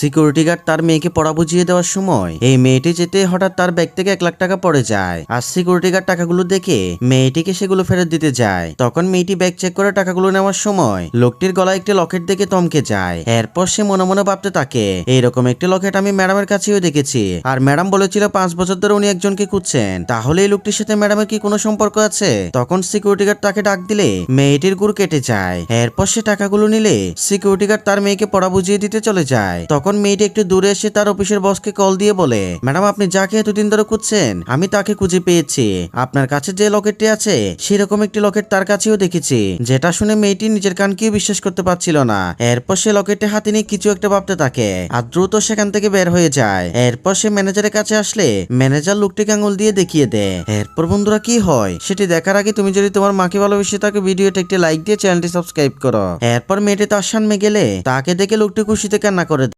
Security guard তার মেয়েকে পড়া বুঝিয়ে দেওয়ার সময় এই মেয়েটি যেতে হঠাৎ তার ব্যাগ থেকে এক লাখ টাকা পড়ে যায়। আর সিকিউরিটি গার্ড টাকাগুলো দেখে মেয়েটিকে সেগুলো ফেরত দিতে যায়। তখন মেয়েটি ব্যাগ চেক করে টাকাগুলো নেওয়ার সময় লোকটির গলায় একটি লকেট দেখে তমকে যায়। এরপর সে মনে মনে ভাবতে থাকে, এইরকম একটি লকেট আমি ম্যাডামের কাছেও দেখেছি। আর ম্যাডাম বলেছিল পাঁচ বছর ধরে উনি একজনকে খুঁজছেন। তাহলে এই লোকটির সাথে ম্যাডামের কি কোনো সম্পর্ক আছে? তখন সিকিউরিটি গার্ড তাকে ডাক দিলে মেয়েটির গুড় কেটে যায়। এরপর সে টাকাগুলো নিলে সিকিউরিটি গার্ড তার মেয়েকে পড়া বুঝিয়ে দিতে চলে যায়। তখন মেয়েটি একটু দূরে এসে তার অফিসের বসকে কল দিয়ে বলে, ম্যাডাম, আপনি যাকে এতদিন ধরে খুঁজছেন, আমি তাকে খুঁজে পেয়েছি। আপনার কাছে যে লকেটটি আছে, সেরকম একটি লকেট তার কাছেও দেখেছি। যেটা শুনে মেয়েটি নিজের কানকেও বিশ্বাস করতে পারছিল না। এরপর সে লকেটটি হাতে নিয়ে কিছু একটা ভাবতে থাকে। আর দ্রুত সেখান থেকে বের হয়ে যায়। এরপর সে ম্যানেজারের কাছে আসলে ম্যানেজার লোকটিকে আঙুল দিয়ে দেখিয়ে দেয়। এরপর, বন্ধুরা, কি হয়? সেটি দেখার আগে তুমি যদি তোমার মাকে ভালোবেসে তাকে ভিডিওটা একটি লাইক দিয়ে চ্যানেলটি সাবস্ক্রাইব করো। এরপর মেয়েটি তার সামনে গেলে তাকে দেখে লোকটি খুশিতে কান্না করে।